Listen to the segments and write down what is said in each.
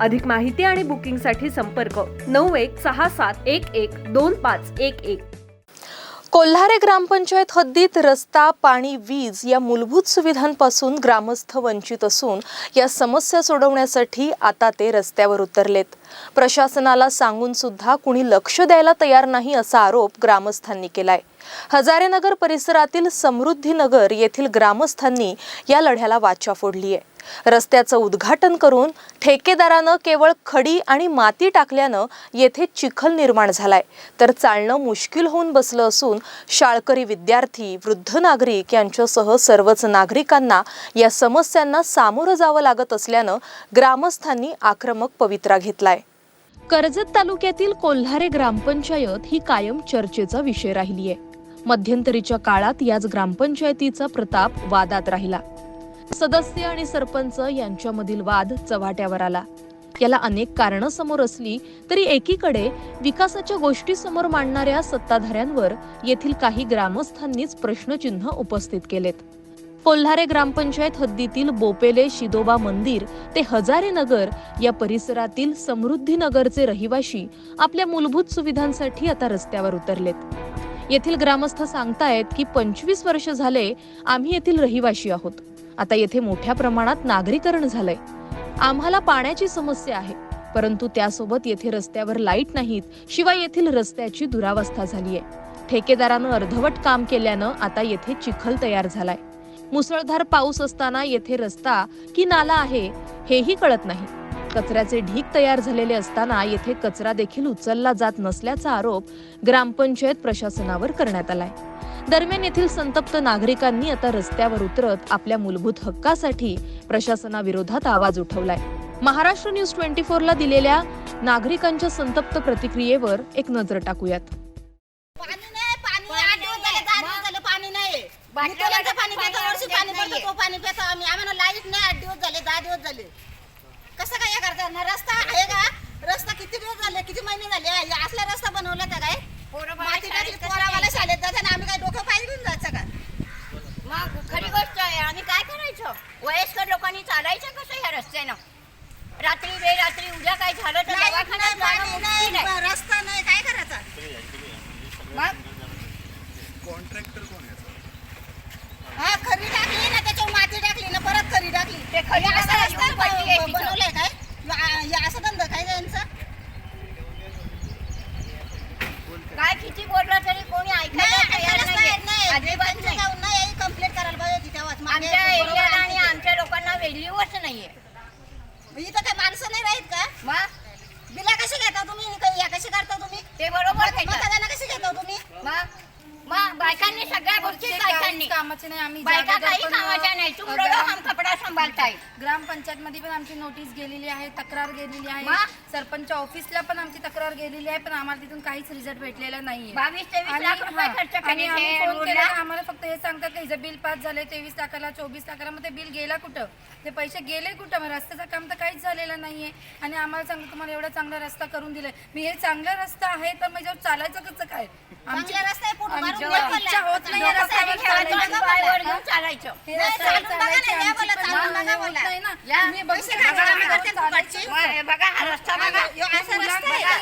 अधिक माहिती आणि बुकिंगसाठी संपर्क नऊ एक सहा सात एक एक दोन पाच एक एक. कोल्हारे ग्रामपंचायत हद्दीत रस्ता पाणी वीज या मूलभूत सुविधांपासून ग्रामस्थ वंचित असून या समस्या सोडवण्यासाठी आता ते रस्त्यावर उतरलेत. प्रशासनाला सांगून सुद्धा कुणी लक्ष द्यायला तयार नाही असा आरोप ग्रामस्थांनी केलाय. हजारेनगर परिसरातील समृद्धी नगर येथील ग्रामस्थांनी या लढ्याला वाचा फोडली आहे रस्त्याचं उद्घाटन करून ठेकेदारानं केवळ खडी आणि माती टाकल्यानं येथे चिखल निर्माण झालाय. तर चालणं मुश्किल होऊन बसलं असून शाळकरी विद्यार्थी वृद्ध नागरिक यांच्यासह सर्वच नागरिकांना या समस्यांना सामोरं जावं लागत असल्यानं ग्रामस्थांनी आक्रमक पवित्रा घेतलाय. कर्जत तालुक्यातील कोल्हारे ग्रामपंचायत ही कायम चर्चेचा विषय राहिली आहे मध्यंतरीच्या काळात याच ग्रामपंचायतीचा प्रताप वादात राहिला. सदस्य आणि सरपंच यांच्यामधील वाद चव्हाट्यावर आला. याला अनेक कारणं समोर असली तरी एकीकडे विकासाच्या गोष्टी समोर मांडणाऱ्या सत्ताधाऱ्यांवर येथील काही ग्रामस्थांनीच प्रश्नचिन्ह उपस्थित केलेत. कोल्हारे ग्रामपंचायत हद्दीतील बोपेले शिदोबा मंदिर ते हजारे नगर या परिसरातील समृद्धी नगरचे रहिवाशी आपल्या मूलभूत सुविधांसाठी आता रस्त्यावर उतरलेत. येथील ग्रामस्थ सांगतायत की पंचवीस वर्ष झाले आम्ही येथील रहिवाशी आहोत. आता येथे मोठ्या प्रमाणात नागरीकरण झालंय. आम्हाला पाण्याची समस्या आहे परंतु त्यासोबत येथे रस्त्यावर लाइट नाहीत शिवाय येथील रस्त्याची दुरावस्था झालीय. ठेकेदारानं अर्धवट काम केल्यानं आता येथे चिखल तयार झालाय. मुसळधार पाऊस असताना येथे रस्ता की नाला आहे हेही कळत नाही. कचऱ्याचे ढीग तयार झालेले असताना येथे कचरा देखील उचलला जात नसल्याचा आरोप ग्रामपंचायत प्रशासनावर करण्यात आलाय. दरम्यान येथील संतप्त नागरिकांनी आता रस्त्यावर उतरत आपल्या मूलभूत हक्कासाठी प्रशासनाविरोधात आवाज उठवलाय. महाराष्ट्र न्यूज ट्वेंटी ला दिलेल्या नागरिकांच्या संतप्त प्रतिक्रियेवर एक नजर टाकूयात. पाणी नाही पाणी आठ दिवस झाले दहा दिवस झाले पाणी नाही. नितोल्यांचं पाणी पितो वर्षी पाणी पडतो तो पाणी पितो आम्ही. आम्हाला लाइट नाही आठ दिवस झाले दहा दिवस झाले. कसं काय करता? रस्ता आहे का? रस्ता किती दिवस झाले किती महिने झाले? असला रस्ता बनवला तर काय? पोरावाला शाळेत जाते आणि आम्ही काय डोकं पाय घेऊन जायचं का मग खरी गोष्ट आहे आम्ही काय करायचं? वयस्कर लोकांनी चालायचं कसं ह्या रस्त्यानं? रात्री बेरात्री उद्या काय झालं तर लाइट दवाखान्यात नाही जाणं पाणी मुश्किल नाही आहे. रस्ता नाही काय करायचं? मग? हा खरी टाकली ना त्याच्यावर माती टाकली ना परत खरी टाकली. ते खरी हे असं टाकायला रस्ता येऊन पडली आहे ब- तिथं. बनवलंय काय हे- हे असं धंदा काय यांचं काय किती बोललं तरी कोणी नाही ऐकायला तयार ऐकायलाच तयार नाही नाहीये. अजिबात त्यांचं नाही जाऊन नाही कंप्लेंट करायला पाहिजे होती तेव्हाच मागे आमच्या बरोबर एरियाला आणि आमच्या आमच्या लोकांना व्हॅल्यूच नाहीये इथे. इथं काय माणसं नाही राहीत का मग बिला कशी घेता तुम्ही क- या कशी करता तुम्ही ते बरोबर घेतात. मतदान कशी घेता तुम्ही मग मग बायकांनी सगळ्या गोष्टी कामाचे नाही आम्ही बायका जागोदर काही पण, कामाच्या नाही तुम अ, लोग ग्राम- हम कपडा सांभाळताय ग्रामपंचायत मध्ये पण आमची नोटीस गेलेली आहे तक्रार गेलेली आहे. सरपंच ऑफिसला पण आमची तक्रार गेलेली आहे पण आम्हाला तिथून काहीच रिझल्ट भेटलेला नाहीये बावीस तेवीस आणि लाख रुपये हा, खर्च आणि केले आम्ही ते फोन रोडला. केला आम्हाला फक्त हे सांगतात की हिचं बिल पास झालंय तेवीस लाखाला चोवीस लाखाला मग ते बिल गेला कुठं ते पैसे गेले कुठं मग रस्त्याचं काम तर काहीच झालेलं नाहीये आणि आम्हाला सांगतो तुम्हाला एवढा चांगला रस्ता करून दिलाय मी हे चांगला रस्ता आहे तर माझ्यावर चालायचं कसं काय आमची चांगला रस्ता आहे, पोट आमची मारून जेव्हा गेला. इच्छा होत नाही या रस्त्यावर चालायची. पायावर घेऊन चालायचं नाही, चालून बघा ना, या बोला, चालून बघा बोला. या, पैसे बघा हा रस्ता बघा असा रस्ता आहे का?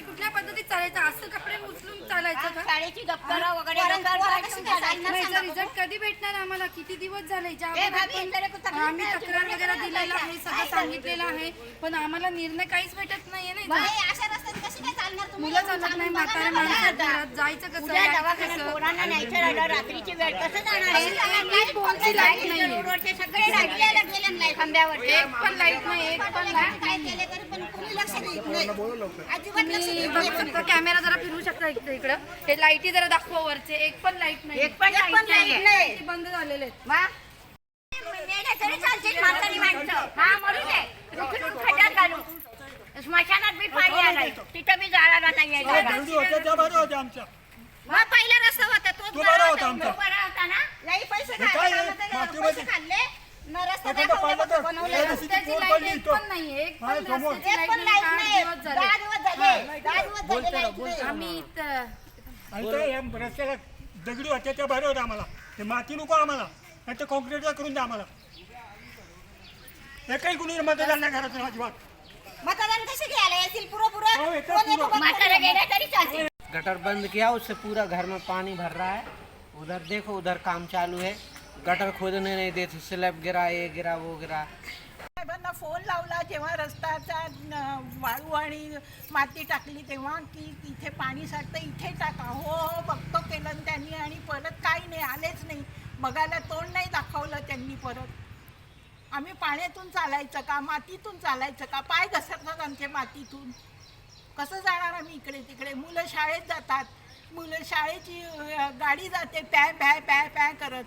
कुठल्या पद्धतीत चालायचं असं कपडे उचलून चालायचं का शाळेची दप्तरं वगैरे पोरं- रसाळ पोरं पाठवून कशी काय चालायचं. चालणार? नाही, सांगा याचा रिझल्ट कधी भेटणार आम्हाला किती दिवस झाले ज्या ए, भाभी, इंदरे आम्ही नाही तक्रार बोलले वगैरे? दिलेला आहे सगळं सांगितलेलं आहे पण आम्हाला निर्णय काहीच भेटत नाहीये ना बाई, इथं. अशा रस्त्याने कशी काय चालणार तुम्ही मुलं चालत नाही म्हातारे माणसं घरात जायचं कसं उद्या यायचं दवाखान्यात कसं? पोरांना न्यायचं राहिलं रात्रीची वेळ कसं जाणार आहे? एक लाइट नाही रोडवरचे सगळे लागलेले गेले नाही. खांब्यावरचे एक पण लाइट नाही एक पण लाइट काय केले तरी पण कोणी लक्ष देत नाही. अजिबात लक्ष तुम्ही देत बघू नाही. शकता कॅमेरा जरा फिरू शकता इकडे इकडं. हे लाईटी जरा दाखवा वरचे. एक पण लाइट नाही. एक पण लाइट नाहीये. नाही. ते बंद झालेले आहेत. मग? मेल्या तरी चालतील म्हातारी माणसं. हा, मरू दे. उचलून खड्ड्यात घालू. स्मशानात बी पाणी आलंय तिथं बी नाही यायचं. आमच्या. मग पहिला रस्ता होता तोच तो बरा होता आमचा. बरा होता ना लई पैसे हे काय खाल्ले, आहे? आम्हाला तर मातीमध्ये- पैसे खाल्ले. न रस्ता एखादं दाखवला, पाहिलं फक्त तर बनवलं. या दिवशी ती रस्त्याची पोर लाइट पडली एक इथं. पण नाही एक हा, पण समोर. रस्त्याची एक लाइट पण नाही. लाइट आठ नाही. दिवस दहा झाले. दिवस झाले दहा दिवस झाले लाइट नाही आम्ही इथं आणि ते या रस्त्याला दगडी होत्या त्या बऱ्या होत्या आम्हाला. ते माती नको आम्हाला. नाही तर कॉन्क्रीटला करून द्या आम्हाला. एकही कुणी मतदान नाही करायचं अजिबात. मतदान कसे घ्यायला येतील पुरं हो, पुरं येतं कोण येतं पुरं. बघ म्हातारा गेला तरी चालते गटर बंद किया उससे पूरा घर में पानी भर रहा है। उधर देखो उधर काम चालू है। गटर खोदने नहीं देते स्लैब गिरा ये गिरा वो गिरा। साहेबांना फोन लावला जेव्हा रस्त्याचा न- वाळू आणि माती टाकली तेव्हा की तिथे पाणी साठतं इथे टाका. हो हो बघतो केलं त्यांनी आणि परत काही नाही आलेच नाही. बघायला तोंड नाही दाखवलं त्यांनी परत. आम्ही पाण्यातून चालायचं का? मातीतून चालायचं का? पाय घसरतात आमचे मातीतून. कसं जाणार आम्ही इकडे तिकडे? मुलं शाळेत जातात. मुलं शाळेची गाडी जाते पॅ पॅ पॅ पॅ करत.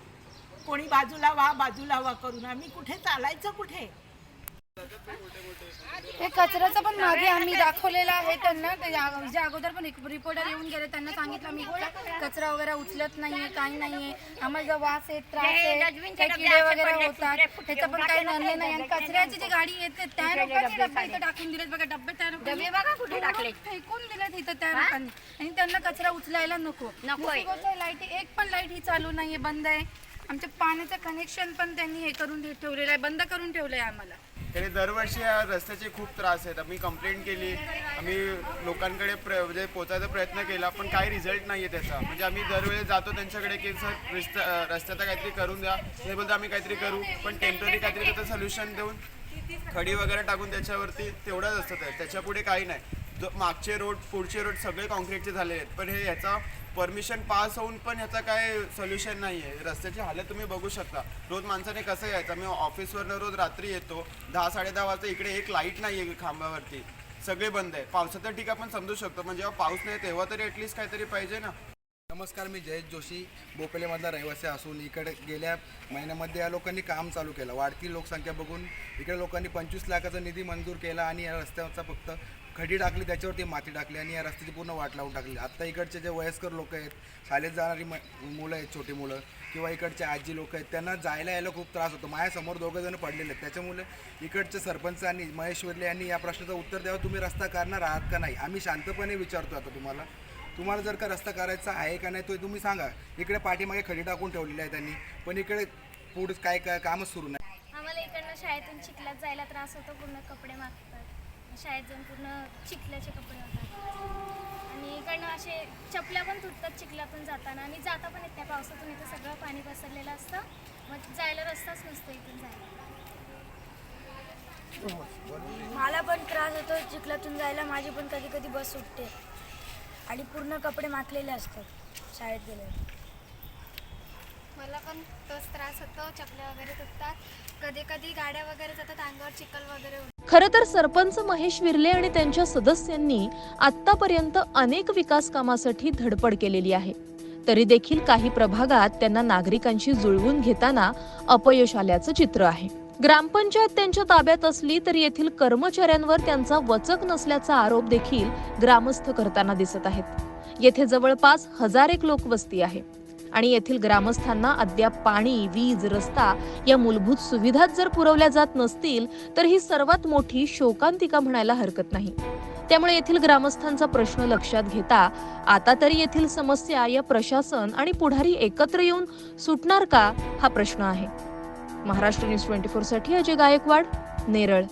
कोणी बाजूला व्हा बाजूला व्हा करून. आम्ही कुठे चालायचं कुठे? हे कचऱ्याचं पण मागे आम्ही दाखवलेलं आहे त्यांना. जे अगोदर पण रिपोर्टर येऊन गेले त्यांना सांगितलं आम्ही कचरा वगैरे उचलत नाहीये काही नाहीये. आम्हाला जो वास आहे त्रास आहे काही किडे वगैरे होतात. त्याचं पण काही निर्णय नाही आणि कचऱ्याची जी गाडी येते त्या लोकांनी इथं टाकून दिलेत बघा डबे त्या डबे बघा कुठे टाकले. फेकून दिलेत इथं त्या लोकांनी. आणि त्यांना कचरा उचलायला नको. लाइट एक पण लाइट ही चालू नाहीये बंद आहे. आमच्या पाण्याचं कनेक्शन पण त्यांनी हे करून ठेवलेलं आहे बंद करून ठेवलंय आम्हाला. तरी दरवर्षी या रस्त्याचे खूप त्रास आहेत. आम्ही कंप्लेंट केली. आम्ही लोकांकडे प्र म्हणजे पोचायचा प्रयत्न केला पण काही रिझल्ट नाही आहे त्याचा. म्हणजे आम्ही दरवेळेस जातो त्यांच्याकडे की सर रस्ता रस्त्याचा काहीतरी करून द्या. ते बोलतो आम्ही काहीतरी करू. पण टेंपररी काहीतरी त्याचं सोल्युशन देऊन खडी वगैरे टाकून त्याच्यावरती तेवढंच असतं. त्याच्यापुढे त्याच्या पुढे काही नाही. जो मागचे रोड पुढचे रोड सगळे कॉन्क्रीटचे झाले आहेत. पण हे याचा परमिशन पास होऊन पण ह्याचा काय सोल्युशन नाही आहे रस्त्याची हालत तुम्ही बघू शकता. रोज माणसाने कसं यायचं? मी ऑफिसवरनं रोज रात्री येतो. दहा साडे दहा वाजता इकडे एक लाइट नाही आहे खांबावरती. सगळे बंद आहे. पावसाचं ठीक आपण समजू शकतो. म्हणजे जेव्हा पाऊस नाही तेव्हा तरी ॲटलिस्ट काहीतरी पाहिजे ना. नमस्कार मी जयेश जोशी भोपलेमधला रहिवासी असून इकडे गेल्या महिन्यामध्ये या लोकांनी काम चालू केलं. वाढती लोकसंख्या बघून इकडे लोकांनी पंचवीस लाखाचा निधी मंजूर केला आणि या रस्त्याचा फक्त खडी टाकली त्याच्यावरती माती टाकली आणि या रस्त्याची पूर्ण वाट लावून टाकली. आत्ता इकडचे जे वयस्कर लोक आहेत शाळेत जाणारी म मुलं आहेत छोटी मुलं किंवा इकडचे आजी लोक आहेत त्यांना जायला यायला खूप त्रास होतो. माझ्यासमोर दोघं जण पडलेले आहेत. त्याच्यामुळे इकडचे सरपंचांनी महेश विर्ले यांनी या प्रश्नाचं उत्तर द्यावं. तुम्ही रस्ता करणार आहात का नाही? आम्ही शांतपणे विचारतो आता तुम्हाला. तुम्हाला जर का रस्ता करायचा आहे का नाही तो तुम्ही सांगा. इकडे पाठीमागे खडी टाकून ठेवलेली आहे त्यांनी. पण इकडे पुढे काय काय कामच सुरू नाही. आम्हाला इकडनं शाळेतून चिखलात जायला त्रास होतो पूर्ण कपडे मागतात शाळेत जाऊन पूर्ण चिखल्याचे कपडे होतात आणि इकडनं असे चपल्या पण तुटतात चिखल्यातून जाताना. आणि जाता पण येत नाही. पावसातून इथं सगळं पाणी पसरलेलं असतं. मग जायला रस्ताच नसतो इथून जायला. मला पण त्रास होतो चिखलातून जायला. माझी पण कधी कधी बस सुटते. आणि पूर्ण कपडे माखलेले असतात शाळेत गेल्यावर. मला पण तोच त्रास होतो चपल्या वगैरे तुटतात कधी कधी गाड्या वगैरे जातात अंगावर चिखल वगैरे खरं तर सरपंच महेश विर्ले आणि त्यांच्या सदस्यांनी आतापर्यंत अनेक विकास कामासाठी धडपड केलेली आहे. तरी देखील काही प्रभागात त्यांना नागरिकांशी जुळवून घेताना अपयश आल्याचं चित्र आहे. ग्रामपंचायत त्यांच्या ताब्यात असली तरी येथील कर्मचाऱ्यांवर त्यांचा वचक नसल्याचा आरोप देखील ग्रामस्थ करताना दिसत आहेत. येथे जवळपास हजार एक लोकवस्ती आहे. आणि येथील ग्रामस्थांना अद्याप पाणी वीज रस्ता या मूलभूत सुविधाच जर पुरवल्या जात नसतील तर ही सर्वात मोठी शोकांतिका म्हणायला हरकत नाही. त्यामुळे येथील ग्रामस्थांचा प्रश्न लक्षात घेता आता तरी येथील समस्या या प्रशासन आणि पुढारी एकत्र येऊन सुटणार का हा प्रश्न आहे. महाराष्ट्र न्यूज ट्वेंटी फोरसाठी अजय गायकवाड नेरळ.